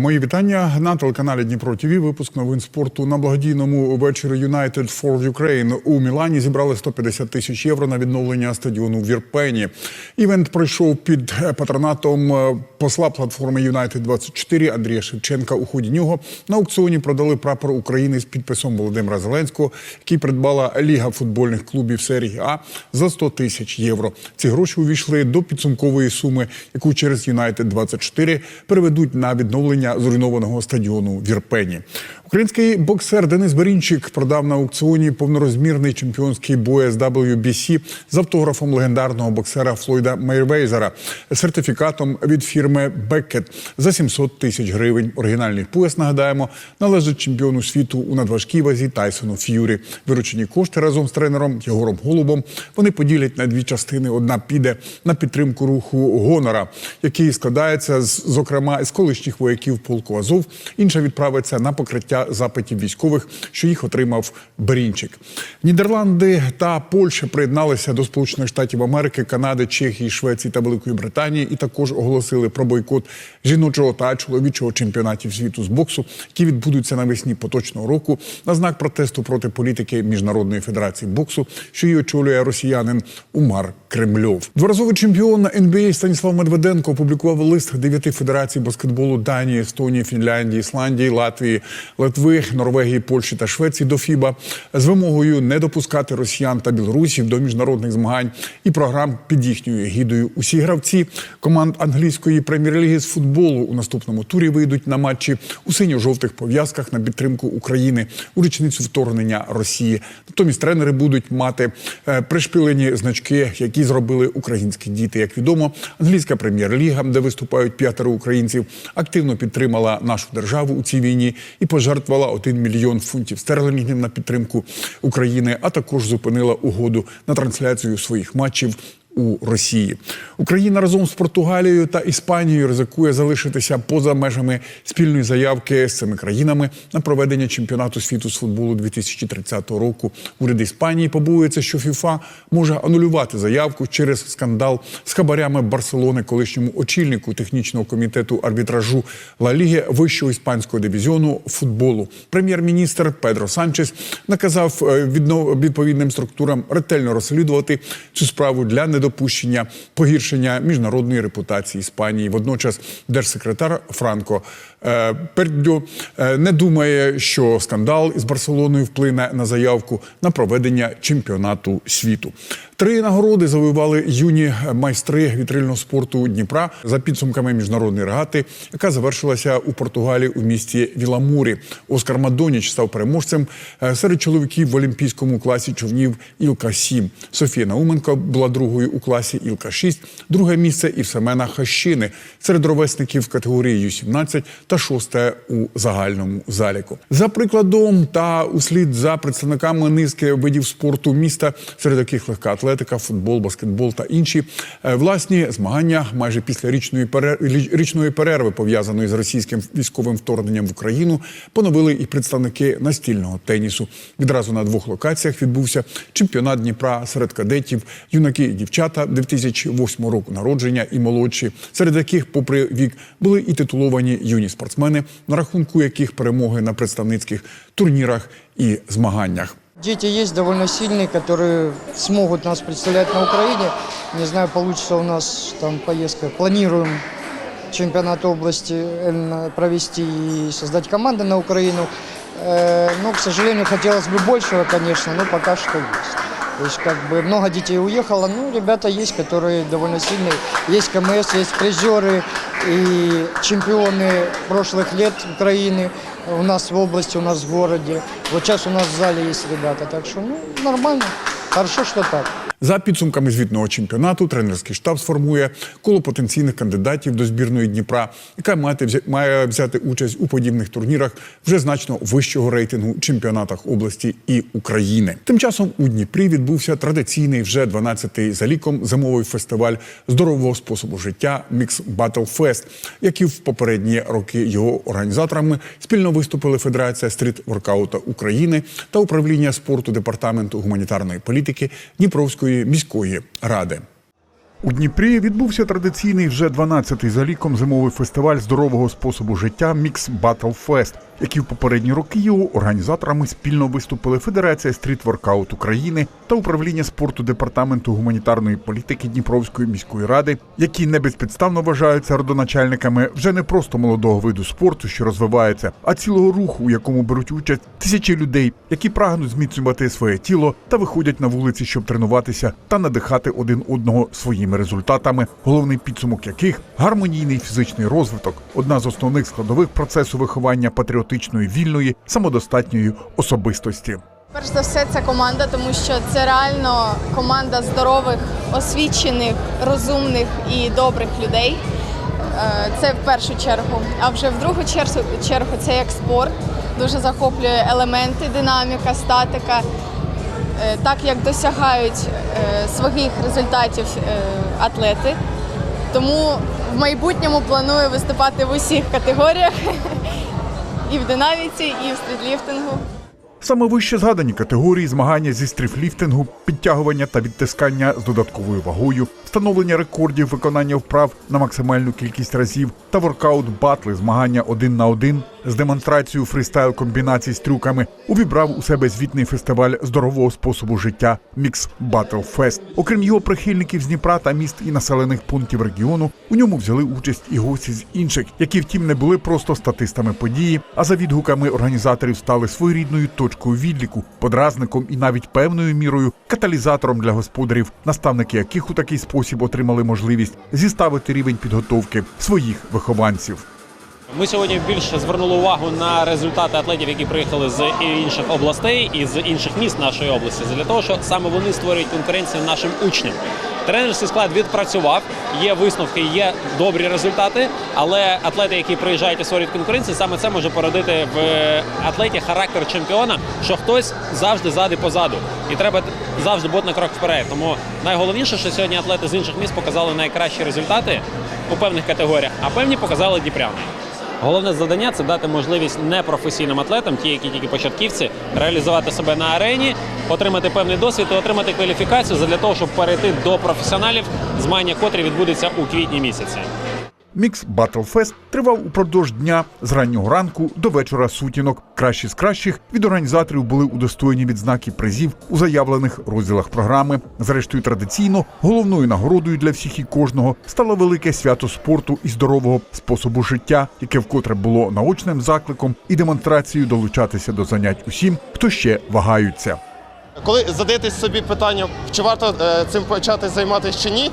Мої вітання на телеканалі Дніпро ТВ. Випуск новин спорту на благодійному вечорі United for Ukraine у Мілані зібрали 150 тисяч євро на відновлення стадіону в Вірпені. Івент пройшов під патронатом е, посла платформи United 24 Андрія Шевченка. У ході нього на аукціоні продали прапор України з підписом Володимира Зеленського, який придбала Ліга футбольних клубів серії А за 100 тисяч євро. Ці гроші увійшли до підсумкової суми, яку через United 24 переведуть на відновлення зруйнованого стадіону в Ірпені. Український боксер Денис Берінчик продав на аукціоні повнорозмірний чемпіонський боєз WBC з автографом легендарного боксера Флойда Мейрвейзера, сертифікатом від фірми Беккет за 700 тисяч гривень. Оригінальний пояс, нагадаємо, належить чемпіону світу у надважкій вазі Тайсону Ф'юрі. Виручені кошти разом з тренером Єгором Голубом вони поділять на дві частини. Одна піде на підтримку руху гонора, який складається з, зокрема з колишніх вояків полку Азов. Інша відправиться на покриття запитів військових, що їх отримав Берінчик. Нідерланди та Польща приєдналися до Сполучених Штатів Америки, Канади, Чехії, Швеції та Великої Британії і також оголосили про бойкот жіночого та чоловічого чемпіонатів світу з боксу, які відбудуться навесні поточного року на знак протесту проти політики Міжнародної федерації боксу, що її очолює росіянин Умар Кремльов. Дворазовий чемпіон НБА Станіслав Медведенко опублікував лист дев'яти федерацій баскетболу Данії, Естонії, Фінляндії, Ісландії, Латвії, Литви, Норвегії, Польщі та Швеції до ФІБА з вимогою не допускати росіян та білорусів до міжнародних змагань і програм під їхньою гідою. Усі гравці команд англійської прем'єр-ліги з футболу у наступному турі вийдуть на матчі у синьо-жовтих пов'язках на підтримку України у річницю вторгнення Росії. Натомість тренери будуть мати е, пришпилені значки, які зробили українські діти. Як відомо, англійська прем'єр-ліга, де виступають п'ятеро українців, активно підтримала нашу державу у цій війні і пожертвувала 1 мільйон фунтів стерлінгів на підтримку України, а також зупинила угоду на трансляцію своїх матчів. У Росії Україна разом з Португалією та Іспанією ризикує залишитися поза межами спільної заявки з цими країнами на проведення чемпіонату світу з футболу 2030 року. Уряд Іспанії побоюється, що ФІФА може анулювати заявку через скандал з хабарями Барселони, колишньому очільнику технічного комітету арбітражу Ла Ліги вищого іспанського дивізіону футболу. Прем'єр-міністр Педро Санчес наказав е, відповідним структурам ретельно розслідувати цю справу для недопущення погіршення міжнародної репутації Іспанії. Водночас держсекретар Франко е, Пердьо е, не думає, що скандал із Барселоною вплине на заявку на проведення чемпіонату світу. Три нагороди завоювали юні майстри вітрильного спорту Дніпра за підсумками міжнародної регати, яка завершилася у Португалії у місті Віламурі. Оскар Мадоніч став переможцем е, серед чоловіків в олімпійському класі човнів Ілка 7 Софія Науменко була другою у класі Ілка 6 друге місце і в Семена Хащини серед ровесників категорії Ю-17 та шосте у загальному заліку. За прикладом та услід за представниками низки видів спорту міста, серед яких легка атлетика, футбол, баскетбол та інші е, власні змагання майже після річної річної перерви, пов'язаної з російським військовим вторгненням в Україну, поновили і представники настільного тенісу. Відразу на двох локаціях відбувся чемпіонат Дніпра серед кадетів, юнаки і дівчата 2008 року народження і молодші, серед яких, попри вік, були і титуловані юні спортсмени, на рахунку яких перемоги на представницьких турнірах і змаганнях. Дети есть довольно сильные, которые смогут нас представлять на Украине. Не знаю, получится у нас там поездка. Планируем чемпионат области э, провести и создать команды на Украину. Э, Но, к сожалению, хотелось бы большего, конечно, но пока что есть. То есть, как бы, много детей уехало, ну, ребята есть, которые довольно сильные. Есть КМС, есть призеры и чемпионы прошлых лет Украины у нас в области, у нас в городе. Вот сейчас у нас в зале есть ребята, так что, ну, нормально. Хорошо, что так. За підсумками звітного чемпіонату, тренерський штаб сформує коло потенційних кандидатів до збірної Дніпра, яка має взяти участь у подібних турнірах вже значно вищого рейтингу чемпіонатах області і України. Тим часом у Дніпрі відбувся традиційний вже 12-й за ліком зимовий фестиваль здорового способу життя Мікс Battle Fest, які в попередні роки його організаторами спільно виступили Федерація стріт воркаута України та управління спорту департаменту гуманітарної політики Дніпровської міської ради. У Дніпрі відбувся традиційний вже 12-й за ліком зимовий фестиваль здорового способу життя Мікс Battle Fest, який в попередні роки його організаторами спільно виступили Федерація стріт воркаут України та управління спорту департаменту гуманітарної політики Дніпровської міської ради, які не безпідставно вважаються родоначальниками вже не просто молодого виду спорту, що розвивається, а цілого руху, у якому беруть участь тисячі людей, які прагнуть зміцнювати своє тіло та виходять на вулиці, щоб тренуватися та надихати один одного своїми результатами, головний підсумок яких гармонійний фізичний розвиток, одна з основних складових процесу виховання патріотичної, вільної, самодостатньої особистості. Перш за все, це команда, тому що це реально команда здорових, освічених, розумних і добрих людей. Е, Це в першу чергу. А вже в другу чергу, це як спорт. Дуже захоплює елементи, динаміка, статика. Е, Так як досягають е, своїх результатів атлети. Тому в майбутньому планую виступати в усіх категоріях і в динаміці, і в стрітліфтингу. Саме вище згадані категорії змагання зі стріфліфтингу, підтягування та відтискання з додатковою вагою, встановлення рекордів виконання вправ на максимальну кількість разів та воркаут батли змагання один на один з демонстрацією фристайл комбінацій з трюками увібрав у себе звітний фестиваль здорового способу життя Мікс Battle Fest. Окрім його прихильників з Дніпра та міст і населених пунктів регіону, у ньому взяли участь і гості з інших, які втім не були просто статистами події, а за відгуками організаторів стали своєрідною точкою відліку, подразником і навіть певною мірою каталізатором для господарів, наставники яких у такий спосіб отримали можливість зіставити рівень підготовки своїх вихованців. Ми сьогодні більше звернули увагу на результати атлетів, які приїхали з інших областей і з інших міст нашої області, для того, що саме вони створюють конкуренцію нашим учням. Тренерський склад відпрацював, є висновки, є добрі результати, але атлети, які приїжджають і створюють конкуренцію, саме це може породити в атлеті характер чемпіона, що хтось завжди ззади позаду, і треба завжди бути на крок вперед. Тому найголовніше, що сьогодні атлети з інших міст показали найкращі результати у певних категоріях, а певні показали дніпряни. Головне завдання це дати можливість непрофесійним атлетам, ті, які тільки початківці, реалізувати себе на арені, отримати певний досвід і отримати кваліфікацію для того, щоб перейти до професіоналів, змагання котрі відбудеться у квітні місяці. Мікс Fest тривав упродовж дня з раннього ранку до вечора сутінок. Кращі з кращих від організаторів були удостоєні відзнаки призів у заявлених розділах програми. Зрештою, традиційно головною нагородою для всіх і кожного стало велике свято спорту і здорового способу життя, яке вкотре було наочним закликом і демонстрацією долучатися до занять усім, хто ще вагаються. Коли задаєтесь собі питання, чи варто е, цим почати займатися чи ні,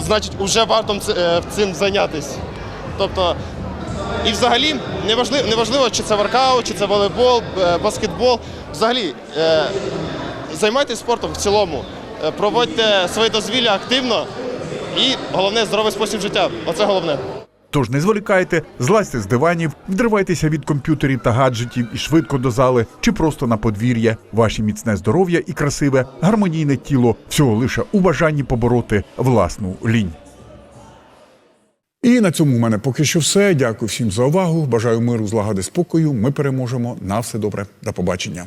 значить, вже варто е, цим зайнятися. Тобто, і взагалі неважливо, неважливо, чи це воркаут, чи це волейбол, е, баскетбол. Взагалі, займайтеся займайтесь спортом в цілому, Е, проводьте своє дозвілля активно і головне здоровий спосіб життя. Оце головне. Тож не зволікайте, злазьте з диванів, відривайтеся від комп'ютерів та гаджетів і швидко до зали, чи просто на подвір'я. Ваше міцне здоров'я і красиве, гармонійне тіло всього лише у бажанні побороти власну лінь. І на цьому в мене поки що все. Дякую всім за увагу. Бажаю миру, злагоди, спокою. Ми переможемо. На все добре. До побачення.